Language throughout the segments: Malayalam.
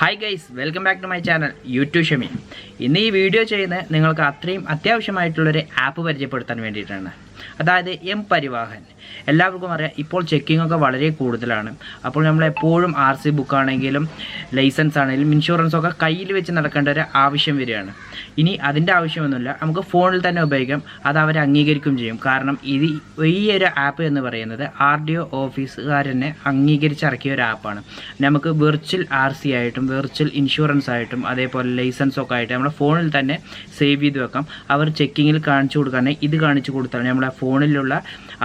Hi guys welcome back to my channel YouTube Shami ഇന്ന് ഈ വീഡിയോ ചെയ്യുന്നത് നിങ്ങൾക്ക് അത്രയും അത്യാവശ്യമായിട്ടുള്ളൊരു ആപ്പ് പരിചയപ്പെടുത്താൻ വേണ്ടിയിട്ടാണ്. അതായത് എം പരിവാഹൻ. എല്ലാവർക്കും അറിയാം ഇപ്പോൾ ചെക്കിംഗ് ഒക്കെ വളരെ കൂടുതലാണ്. അപ്പോൾ നമ്മൾ എപ്പോഴും ആർ സി ബുക്ക് ആണെങ്കിലും ലൈസൻസ് ആണെങ്കിലും ഇൻഷുറൻസ് ഒക്കെ കയ്യിൽ വെച്ച് നടക്കേണ്ട ഒരു ആവശ്യം വരികയാണ്. ഇനി അതിന്റെ ആവശ്യമൊന്നുമില്ല. നമുക്ക് ഫോണിൽ തന്നെ ഉപയോഗിക്കാം. അത് അവർ അംഗീകരിക്കും ചെയ്യും. കാരണം ഇത് ഈ ഒരു ആപ്പ് എന്ന് പറയുന്നത് ആർ ഡി ഒ ഓഫീസുകാരനെ അംഗീകരിച്ചിറക്കിയ ഒരു ആപ്പാണ് നമുക്ക് വെർച്വൽ ആർ സി ആയിട്ടും വെർച്വൽ ഇൻഷുറൻസ് ആയിട്ടും അതേപോലെ ലൈസൻസ് ഒക്കെ ആയിട്ട് നമ്മുടെ ഫോണിൽ തന്നെ സേവ് ചെയ്ത് വെക്കാം. അവർ ചെക്കിങ്ങിൽ കാണിച്ചു കൊടുക്കാനായി ഇത് കാണിച്ചു കൊടുത്താൽ നമ്മുടെ ഫോണിലുള്ള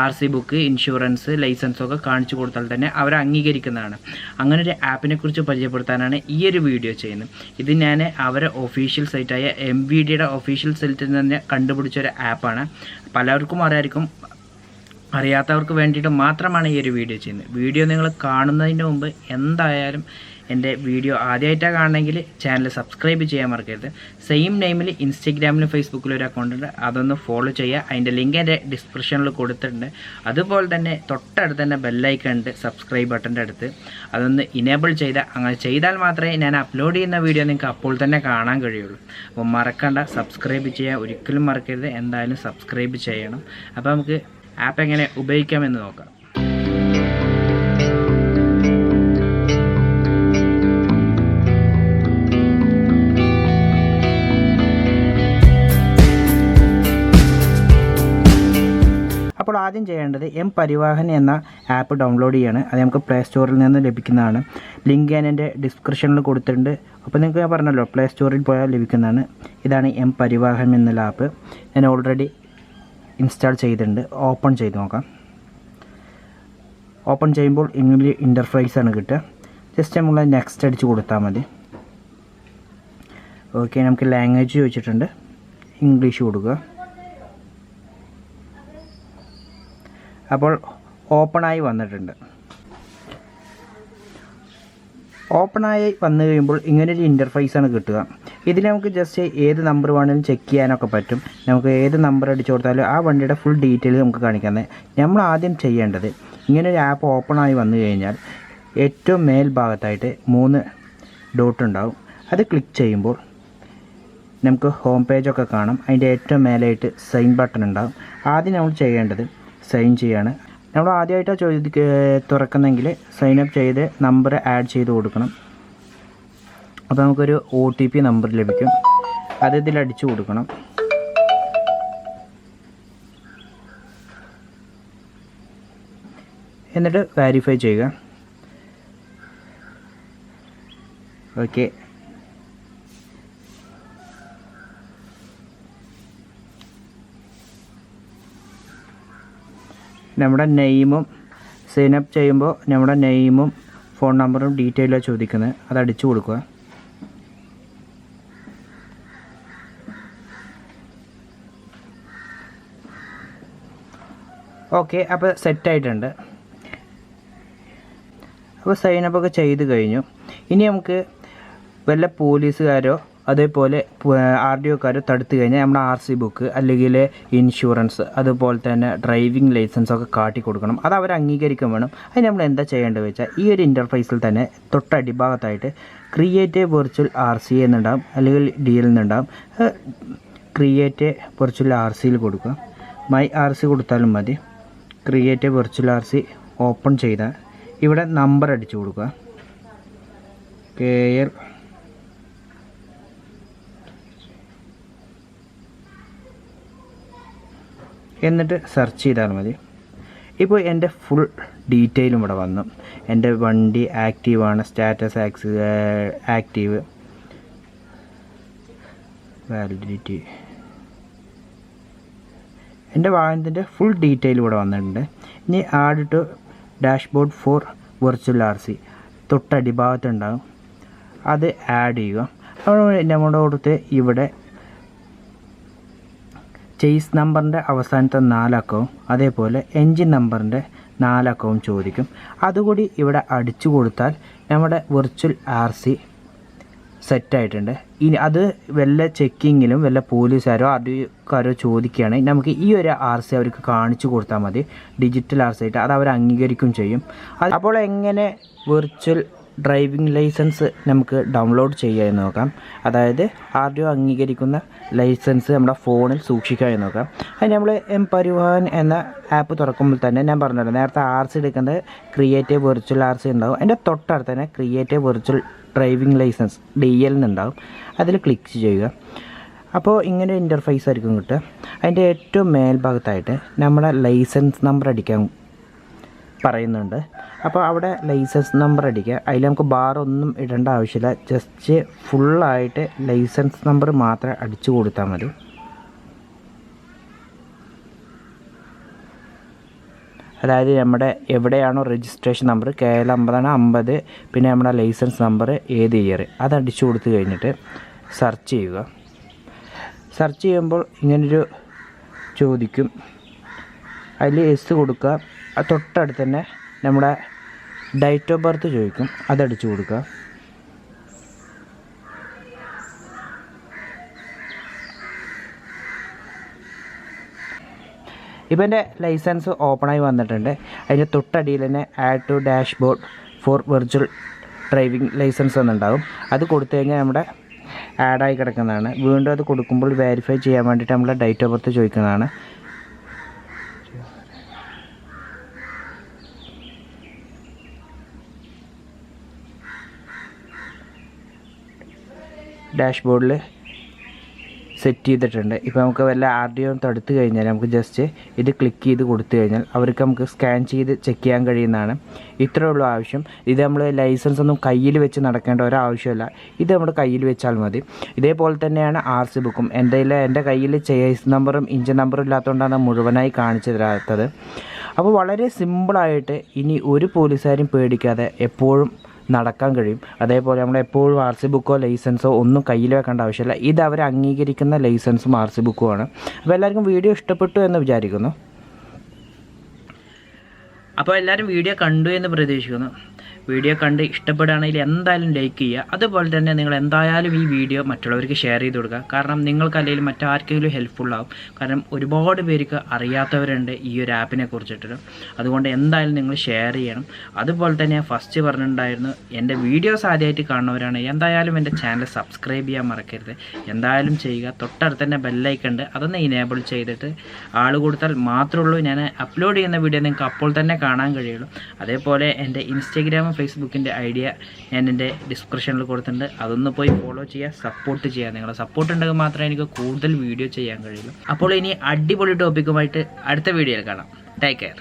ആർ സി ബുക്ക് ഇൻഷുറൻസ് ലൈസൻസൊക്കെ കാണിച്ചു കൊടുത്താൽ തന്നെ അവർ അംഗീകരിക്കുന്നതാണ്. അങ്ങനെ ഒരു ആപ്പിനെ കുറിച്ച് പരിചയപ്പെടുത്താനാണ് ഈ ഒരു വീഡിയോ ചെയ്യുന്നത്. ഇത് ഞാൻ അവരെ ഒഫീഷ്യൽ സൈറ്റായ എം വി ഡിയുടെ ഒഫീഷ്യൽ സൈറ്റിൽ തന്നെ കണ്ടുപിടിച്ച ഒരു ആപ്പാണ് പലർക്കും അറിയായിരിക്കും അറിയാത്തവർക്ക് വേണ്ടിയിട്ട് മാത്രമാണ് ഈ ഒരു വീഡിയോ ചെയ്യുന്നത്. വീഡിയോ നിങ്ങൾ കാണുന്നതിന് മുമ്പ് എന്തായാലും എന്റെ വീഡിയോ ആദ്യമായിട്ടാണ് കാണണമെങ്കിൽ ചാനൽ സബ്സ്ക്രൈബ് ചെയ്യാൻ മറക്കരുത്. സെയിം നെയിമിൽ ഇൻസ്റ്റഗ്രാമിലും ഫേസ്ബുക്കിലും ഒരു അക്കൗണ്ട് ഉണ്ട്. അതൊന്ന് ഫോളോ ചെയ്യുക. അതിന്റെ ലിങ്ക് എന്റെ ഡിസ്ക്രിപ്ഷനിൽ കൊടുത്തിട്ടുണ്ട്. അതുപോലെ തന്നെ തൊട്ടടുത്ത് തന്നെ ബെല്ലൈക്കൺ ഉണ്ട് സബ്സ്ക്രൈബ് ബട്ടന്റെ അടുത്ത്. അതൊന്ന് ഇനേബിൾ ചെയ്താൽ അങ്ങനെ ചെയ്താൽ മാത്രമേ ഞാൻ അപ്ലോഡ് ചെയ്യുന്ന വീഡിയോ നിങ്ങൾക്ക് അപ്പോൾ തന്നെ കാണാൻ കഴിയുള്ളൂ. അപ്പോൾ മറക്കണ്ട സബ്സ്ക്രൈബ് ചെയ്യാൻ ഒരിക്കലും മറക്കരുത്. എന്തായാലും സബ്സ്ക്രൈബ് ചെയ്യണം. അപ്പോൾ നമുക്ക് ആപ്പ് എങ്ങനെ ഉപയോഗിക്കാമെന്ന് നോക്കാം. ആദ്യം ചെയ്യേണ്ടത് എം പരിവാഹൻ എന്ന ആപ്പ് ഡൗൺലോഡ് ചെയ്യാണ്. അത് നമുക്ക് പ്ലേ സ്റ്റോറിൽ നിന്ന് ലഭിക്കുന്നതാണ്. ലിങ്ക് ഞാൻ എന്റെ ഡിസ്ക്രിപ്ഷനിൽ കൊടുത്തിട്ടുണ്ട്. അപ്പോൾ നിങ്ങൾക്ക് ഞാൻ പറഞ്ഞല്ലോ പ്ലേ സ്റ്റോറിൽ പോയാൽ ലഭിക്കുന്നതാണ്. ഇതാണ് എം പരിവാഹൻ എന്നുള്ള ആപ്പ് ഞാൻ ഓൾറെഡി ഇൻസ്റ്റാൾ ചെയ്തിട്ടുണ്ട്. ഓപ്പൺ ചെയ്ത് നോക്കാം. ഓപ്പൺ ചെയ്യുമ്പോൾ ഇങ്ങനെ ഇന്റർഫേസ് ആണ് കിട്ടുക. ജസ്റ്റ് നമ്മൾ നെക്സ്റ്റ് അടിച്ച് കൊടുത്താൽ മതി. ഓക്കെ നമുക്ക് ലാംഗ്വേജ് ചോദിച്ചിട്ടുണ്ട്. ഇംഗ്ലീഷ് കൊടുക്കുക. അപ്പോൾ ഓപ്പണായി വന്നിട്ടുണ്ട്. ഓപ്പണായി വന്നു കഴിയുമ്പോൾ ഇങ്ങനൊരു ഇന്റർഫേസാണ് കിട്ടുക. ഇതിൽ നമുക്ക് ജസ്റ്റ് ഏത് നമ്പർ വേണമെങ്കിലും ചെക്ക് ചെയ്യാനൊക്കെ പറ്റും. നമുക്ക് ഏത് നമ്പർ അടിച്ചു കൊടുത്താലും ആ വണ്ടിയുടെ ഫുൾ ഡീറ്റെയിൽ നമുക്ക് കാണിക്കുന്നത് നമ്മൾ ആദ്യം ചെയ്യേണ്ടത് ഇങ്ങനൊരു ആപ്പ് ഓപ്പണായി വന്നു കഴിഞ്ഞാൽ ഏറ്റവും മേൽഭാഗത്തായിട്ട് മൂന്ന് ഡോട്ട് ഉണ്ടാവും. അത് ക്ലിക്ക് ചെയ്യുമ്പോൾ നമുക്ക് ഹോം പേജൊക്കെ കാണാം. അതിന്റെ ഏറ്റവും മേലായിട്ട് സൈൻ ബട്ടൺ ഉണ്ടാകും ആദ്യം നമ്മൾ ചെയ്യേണ്ടത് സൈൻ ചെയ്യാണ്. നമ്മൾ ആദ്യമായിട്ടാണ് ചോദി തുറക്കുന്നെങ്കിൽ സൈൻ അപ്പ് ചെയ്ത് നമ്പർ ആഡ് ചെയ്ത് കൊടുക്കണം. അപ്പോൾ നമുക്കൊരു ഒ ടി പി നമ്പർ ലഭിക്കും. അത് ഇതിൽ അടിച്ചു കൊടുക്കണം. എന്നിട്ട് വെരിഫൈ ചെയ്യുക. ഓക്കെ നമ്മുടെ നെയിമും സൈനപ്പ് ചെയ്യുമ്പോൾ നമ്മുടെ നെയിമും ഫോൺ നമ്പറും ഡീറ്റെയിലാണ് ചോദിക്കുന്നത് അത് അടിച്ചു കൊടുക്കുക ഓക്കെ അപ്പോൾ സെറ്റായിട്ടുണ്ട്. അപ്പോൾ സൈനപ്പൊക്കെ ചെയ്ത് കഴിഞ്ഞു. ഇനി നമുക്ക് വല്ല പോലീസുകാരോ അതേപോലെ ആർ ഡി ഒക്കാർ തടുത്തു കഴിഞ്ഞാൽ നമ്മുടെ ആർ സി ബുക്ക് അല്ലെങ്കിൽ ഇൻഷുറൻസ് അതുപോലെ തന്നെ ഡ്രൈവിംഗ് ലൈസൻസ് ഒക്കെ കാട്ടി കൊടുക്കണം. അത് അവർ അംഗീകരിക്കാൻ വേണം. അതിന് നമ്മൾ എന്താ ചെയ്യേണ്ടത് വെച്ചാൽ ഈ ഒരു ഇന്റർഫേസിൽ തന്നെ തൊട്ടടിഭാഗത്തായിട്ട് ക്രിയേറ്റ് വെർച്വൽ ആർ സി എന്നുണ്ടാകും അല്ലെങ്കിൽ ഡി എൽ എന്നുണ്ടാവും ക്രിയേറ്റ് വെർച്വൽ ആർ സിയിൽ കൊടുക്കുക. മൈ ആർ സി കൊടുത്താലും മതി. Create virtual R C open ചെയ്താൽ ഇവിടെ നമ്പർ അടിച്ചു കൊടുക്കുക. കെ എൽ എന്നിട്ട് സെർച്ച് ചെയ്താൽ മതി. ഇപ്പോൾ എന്റെ ഫുൾ ഡീറ്റെയിലും ഇവിടെ വന്നു. എന്റെ വണ്ടി ആക്റ്റീവാണ് സ്റ്റാറ്റസ് ആക്സ് ആക്റ്റീവ് വാലിഡിറ്റി എന്റെ വാഹനത്തിന്റെ ഫുൾ ഡീറ്റെയിൽ ഇവിടെ വന്നിട്ടുണ്ട്. ഇനി add to dashboard for virtual R C തൊട്ടടിഭാഗത്തുണ്ടാകും. അത് ആഡ് ചെയ്യുക. അപ്പോൾ നമ്മുടെ കൊടുത്ത് ഇവിടെ ചേസ് നമ്പറിന്റെ അവസാനത്തെ നാലക്കവും അതേപോലെ എൻജിൻ നമ്പറിന്റെ നാലക്കവും ചോദിക്കും. അതുകൂടി ഇവിടെ അടിച്ചു കൊടുത്താൽ നമ്മുടെ വെർച്വൽ ആർ സി സെറ്റായിട്ടുണ്ട് ഇനി അത് വല്ല ചെക്കിങ്ങിലും വല്ല പോലീസുകാരോ അധികാരോ ചോദിക്കുകയാണെങ്കിൽ നമുക്ക് ഈ ഒരു ആർ സി അവർക്ക് കാണിച്ചു കൊടുത്താൽ മതി. ഡിജിറ്റൽ ആർ സി ആയിട്ട് അത് അവർ അംഗീകരിക്കും ചെയ്യും. അപ്പോൾ എങ്ങനെ വെർച്വൽ ഡ്രൈവിംഗ് ലൈസൻസ് നമുക്ക് ഡൗൺലോഡ് ചെയ്യുക എന്ന് നോക്കാം. അതായത് ആർ ഡി അംഗീകരിക്കുന്ന ലൈസൻസ് നമ്മുടെ ഫോണിൽ സൂക്ഷിക്കുക എന്ന് നോക്കാം. അത് നമ്മൾ എം പരിവാഹൻ എന്ന ആപ്പ് തുറക്കുമ്പോൾ തന്നെ ഞാൻ പറഞ്ഞല്ലോ നേരത്തെ ആർ സി എടുക്കുന്നത് ക്രിയേറ്റീവ് വെർച്വൽ ആർ സി ഉണ്ടാവും. അതിന്റെ തൊട്ടടുത്ത് തന്നെ creative virtual driving licence D L എന്നുണ്ടാവും. അതിൽ ക്ലിക്ക് ചെയ്യുക. അപ്പോൾ ഇങ്ങനെ ഇന്റർഫേസ് ആയിരിക്കും കിട്ടുക. അതിന്റെ ഏറ്റവും മേൽഭാഗത്തായിട്ട് നമ്മുടെ ലൈസൻസ് നമ്പർ അടിക്കാൻ പറയുന്നുണ്ട്. അപ്പോൾ അവിടെ ലൈസൻസ് നമ്പർ അടിക്കുക. അതിൽ നമുക്ക് ഒന്നും ഇടേണ്ട ആവശ്യമില്ല. ജസ്റ്റ് ഫുള്ളായിട്ട് ലൈസൻസ് നമ്പർ മാത്രം അടിച്ചു കൊടുത്താൽ മതി. അതായത് നമ്മുടെ എവിടെയാണോ രജിസ്ട്രേഷൻ നമ്പർ കെ എൽ അമ്പതാണ് അമ്പത് പിന്നെ നമ്മുടെ ലൈസൻസ് നമ്പർ ഏത് ഇയർ അത് അടിച്ചു കൊടുത്തു കഴിഞ്ഞിട്ട് സെർച്ച് ചെയ്യുക. സെർച്ച് ചെയ്യുമ്പോൾ ഇങ്ങനൊരു ചോദിക്കും. അതിൽ എസ് കൊടുക്കുക. തൊട്ടടുത്ത് തന്നെ നമ്മുടെ ഡേറ്റ് ഓഫ് ബർത്ത് ചോദിക്കും. അതടിച്ചു കൊടുക്കുക. ഇപ്പം എന്റെ ലൈസൻസ് ഓപ്പണായി വന്നിട്ടുണ്ട്. അതിന്റെ തൊട്ടടിയിൽ തന്നെ add to dashboard for virtual driving licence എന്നുണ്ടാവും. അത് കൊടുത്തു കഴിഞ്ഞാൽ നമ്മുടെ ആഡായി കിടക്കുന്നതാണ്. വീണ്ടും അത് കൊടുക്കുമ്പോൾ വെരിഫൈ ചെയ്യാൻ വേണ്ടിയിട്ട് നമ്മൾ ഡേറ്റ് ഓഫ് ബർത്ത് ചോദിക്കുന്നതാണ്. ഡാഷ്ബോർഡിൽ സെറ്റ് ചെയ്തിട്ടുണ്ട്. ഇപ്പോൾ നമുക്ക് വല്ല ആർ ഡി ഒന്ന് തടുത്ത് കഴിഞ്ഞാൽ നമുക്ക് ജസ്റ്റ് ഇത് ക്ലിക്ക് ചെയ്ത് കൊടുത്തു കഴിഞ്ഞാൽ അവർക്ക് നമുക്ക് സ്കാൻ ചെയ്ത് ചെക്ക് ചെയ്യാൻ കഴിയുന്നതാണ്. ഇത്രയേ ഉള്ളൂ ആവശ്യം. ഇത് നമ്മൾ ലൈസൻസ് ഒന്നും കയ്യിൽ വെച്ച് നടക്കേണ്ട ഒരാവശ്യമില്ല. ഇത് നമ്മുടെ കയ്യിൽ വെച്ചാൽ മതി. ഇതേപോലെ തന്നെയാണ് ആർ സി ബുക്കും എന്റെ എന്റെ കയ്യിൽ ചേസ് നമ്പറും ഇഞ്ച് നമ്പറും ഇല്ലാത്തതുകൊണ്ടാണ് മുഴുവനായി കാണിച്ചു തരാത്തത് അപ്പോൾ വളരെ സിമ്പിളായിട്ട് ഇനി ഒരു പോലീസുകാരും പേടിക്കാതെ എപ്പോഴും നടക്കാൻ കഴിയും. അതേപോലെ നമ്മൾ എപ്പോഴും ആർ സി ബുക്കോ ലൈസൻസോ ഒന്നും കയ്യിൽ വെക്കേണ്ട ആവശ്യമില്ല. ഇത് അവർ അംഗീകരിക്കുന്ന ലൈസൻസും ആർ സി ബുക്കുമാണ്. അപ്പോൾ എല്ലാവർക്കും വീഡിയോ ഇഷ്ടപ്പെട്ടു എന്ന് വിചാരിക്കുന്നു. അപ്പോൾ എല്ലാവരും വീഡിയോ കണ്ടു എന്ന് പ്രതീക്ഷിക്കുന്നു. വീഡിയോ കണ്ട് ഇഷ്ടപ്പെടുകയാണെങ്കിൽ എന്തായാലും ലൈക്ക് ചെയ്യുക. അതുപോലെ തന്നെ നിങ്ങൾ എന്തായാലും ഈ വീഡിയോ മറ്റുള്ളവർക്ക് ഷെയർ ചെയ്ത് കൊടുക്കുക. കാരണം നിങ്ങൾക്ക് അല്ലെങ്കിൽ മറ്റാർക്കെങ്കിലും ഹെൽപ്ഫുൾ ആവും. കാരണം ഒരുപാട് പേർക്ക് അറിയാത്തവരുണ്ട് ഈ ഒരു ആപ്പിനെ കുറിച്ചിട്ട് അതുകൊണ്ട് എന്തായാലും നിങ്ങൾ ഷെയർ ചെയ്യണം. അതുപോലെ തന്നെ ഫസ്റ്റ് പറഞ്ഞിട്ടുണ്ടായിരുന്നു എന്റെ വീഡിയോസ് ആദ്യമായിട്ട് കാണുന്നവരാണ് എന്തായാലും എന്റെ ചാനൽ സബ്സ്ക്രൈബ് ചെയ്യാൻ മറക്കരുത്. എന്തായാലും ചെയ്യുക. തൊട്ടടുത്ത് തന്നെ ബെല്ലൈക്കുണ്ട് അതൊന്ന് ഇനേബിൾ ചെയ്തിട്ട് ആൾ കൊടുത്താൽ മാത്രമേ ഉള്ളൂ. ഞാൻ അപ്ലോഡ് ചെയ്യുന്ന വീഡിയോ നിങ്ങൾക്ക് അപ്പോൾ തന്നെ കാണാൻ കഴിയുള്ളൂ. അതേപോലെ എന്റെ ഇൻസ്റ്റഗ്രാമും ഫേസ്ബുക്കിന്റെ ഐഡിയ ഞാൻ എന്റെ ഡിസ്ക്രിപ്ഷനിൽ കൊടുത്തിട്ടുണ്ട്. അതൊന്ന് പോയി ഫോളോ ചെയ്യുക സപ്പോർട്ട് ചെയ്യുക. നിങ്ങളുടെ സപ്പോർട്ട് ഉണ്ടെങ്കിൽ മാത്രമേ എനിക്ക് കൂടുതൽ വീഡിയോ ചെയ്യാൻ കഴിയുള്ളൂ. അപ്പോൾ ഇനി അടിപൊളി ടോപ്പിക്കുമായിട്ട് അടുത്ത വീഡിയോയിൽ കാണാം. Take care